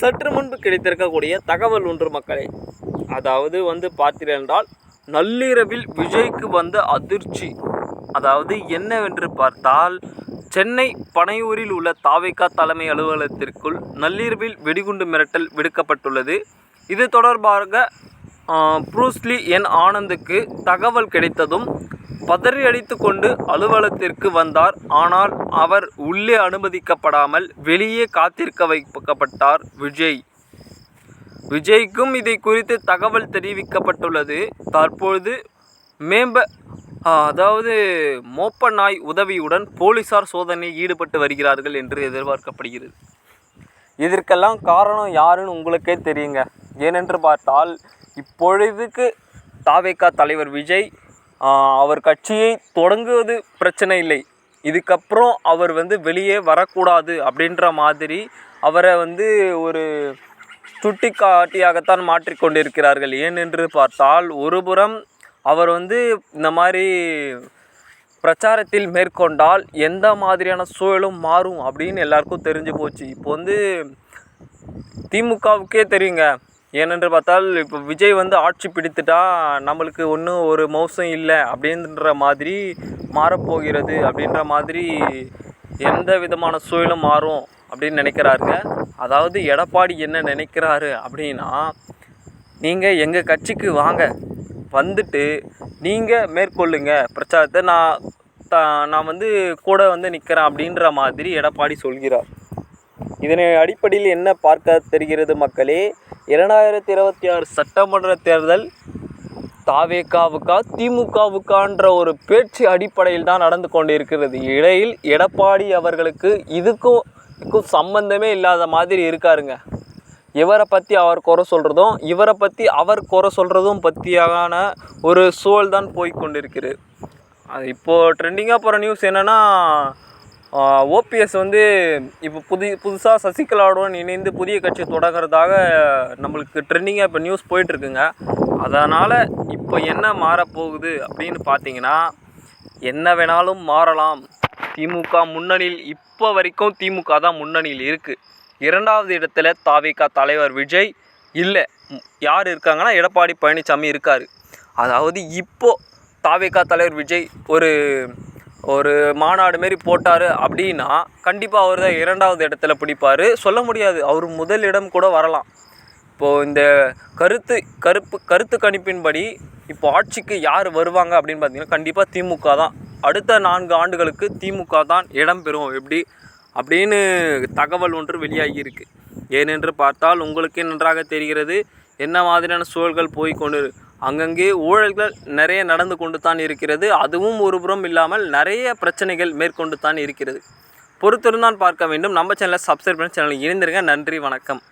சற்று முன்பு கிடைத்திருக்கக்கூடிய தகவல் ஒன்று மக்களே. அதாவது வந்து பார்த்தீர்கள் நள்ளிரவில் விஜய்க்கு வந்த அதிர்ச்சி. அதாவது என்னவென்று பார்த்தால் சென்னை பனையூரில் உள்ள தாவேகா தலைமை அலுவலகத்திற்குள் நள்ளிரவில் வெடிகுண்டு மிரட்டல் விடுக்கப்பட்டுள்ளது. இது தொடர்பாக ப்ரூஸ்லி என் ஆனந்துக்கு தகவல் கிடைத்ததும் பதறி அடித்து கொண்டு அலுவலகத்திற்கு வந்தார். ஆனால் அவர் உள்ளே அனுமதிக்கப்படாமல் வெளியே காத்திருக்க வைக்கப்பட்டார் விஜய். விஜய்க்கும் இதை குறித்து தகவல் தெரிவிக்கப்பட்டுள்ளது. தற்பொழுது மேம்ப அதாவது மோப்ப நாய் உதவியுடன் போலீசார் சோதனையில் ஈடுபட்டு வருகிறார்கள் என்று எதிர்பார்க்கப்படுகிறது. இதற்கெல்லாம் காரணம் யாருன்னு உங்களுக்கே தெரியுங்க. ஏனென்று பார்த்தால் இப்பொழுதுக்கு தாவேகா தலைவர் விஜய் அவர் கட்சியை தொடங்குவது பிரச்சனை இல்லை. இதுக்கப்புறம் அவர் வந்து வெளியே வரக்கூடாது அப்படின்ற மாதிரி அவரை வந்து ஒரு சுட்டிக்காட்டியாகத்தான் மாற்றிக்கொண்டிருக்கிறார்கள் ஏனென்று பார்த்தால் ஒருபுறம் அவர் வந்து இந்த மாதிரி பிரச்சாரத்தில் மேற்கொண்டால் எந்த மாதிரியான சூழலும் மாறும் அப்படின்னு எல்லாருக்கும் தெரிஞ்சு போச்சு. இப்போ வந்து திமுகவுக்கே தெரியுங்க. ஏனென்று பார்த்தால் இப்போ விஜய் வந்து ஆட்சி பிடித்துட்டா நம்மளுக்கு ஒன்றும் ஒரு மோசம் இல்லை அப்படின்ற மாதிரி மாறப்போகிறது அப்படின்ற மாதிரி எந்த விதமான சூழலும் மாறும் அப்படின்னு நினைக்கிறாருங்க. அதாவது எடப்பாடி என்ன நினைக்கிறாரு அப்படின்னா நீங்கள் எங்கள் கட்சிக்கு வாங்க. வந்துட்டு நீங்கள் மேற்கொள்ளுங்க. பிரச்சாரத்தை நான் த நான் வந்து கூட வந்து நிற்கிறேன் அப்படின்ற மாதிரி எடப்பாடி சொல்கிறார். இதனை அடிப்படையில் என்ன பார்க்க தெரிகிறது மக்களே? இரண்டாயிரத்தி இருபத்தி ஆறு சட்டமன்ற தேர்தல் தாவேகாவுக்கா திமுகவுக்கான்ற ஒரு பேச்சு அடிப்படையில் தான் நடந்து கொண்டிருக்கிறது. இடையில் எடப்பாடி அவர்களுக்கு இதுக்கும் இதுக்கும் சம்பந்தமே இல்லாத மாதிரி இருக்காருங்க. இவரை பற்றி அவர் குறை சொல்கிறதும் இவரை பற்றி அவர் குறை சொல்கிறதும் பற்றியான ஒரு சூழல் தான் போய் கொண்டிருக்கிறது. அது இப்போது ட்ரெண்டிங்காக போகிற நியூஸ் என்னென்னா ஓபிஎஸ் வந்து இப்போ புது புதுசாக சசிகலாவுடன் இணைந்து புதிய கட்சி தொடங்குறதாக நம்மளுக்கு ட்ரெண்டிங்காக இப்போ நியூஸ் போயிட்டுருக்குங்க. அதனால் இப்போ என்ன மாறப்போகுது அப்படின்னு பார்த்தீங்கன்னா என்ன வேணாலும் மாறலாம். திமுக முன்னணியில் இப்போ வரைக்கும் திமுக தான் முன்னணியில் இருக்குது இரண்டாவது இடத்துல தாவிக தலைவர் விஜய் இல்லை. யார் இருக்காங்கன்னா எடப்பாடி பழனிசாமி இருக்கார். அதாவது இப்போது தாவேகா தலைவர் விஜய் ஒரு ஒரு மாநாடு மாரி போட்டார் அப்படின்னா கண்டிப்பாக அவர் தான் இரண்டாவது இடத்துல பிடிப்பார். சொல்ல முடியாது. அவர் முதல் இடம் கூட வரலாம். இப்போது இந்த கருத்து கருப்பு கருத்து கணிப்பின்படி இப்போ ஆட்சிக்கு யார் வருவாங்க அப்படின்னு பார்த்தீங்கன்னா கண்டிப்பாக திமுக தான். அடுத்த நான்கு ஆண்டுகளுக்கு திமுக தான் இடம் பெறும். எப்படி? அப்படின்னு தகவல் ஒன்று வெளியாகி இருக்குது ஏனென்று பார்த்தால் உங்களுக்கே நன்றாக தெரிகிறது. என்ன மாதிரியான சூழல்கள் போய் கொண்டு அங்கங்கே ஊழல்கள் நிறைய நடந்து கொண்டு தான் இருக்கிறது. அதுவும் ஒரு புறம் இல்லாமல் நிறைய பிரச்சனைகள் மேற்கொண்டு தான் இருக்கிறது. பொறுத்திருந்தான் பார்க்க வேண்டும். நம்ம சேனலை சப்ஸ்கிரைப் பண்ணி சேனலில் இணைந்திருங்க. நன்றி வணக்கம்.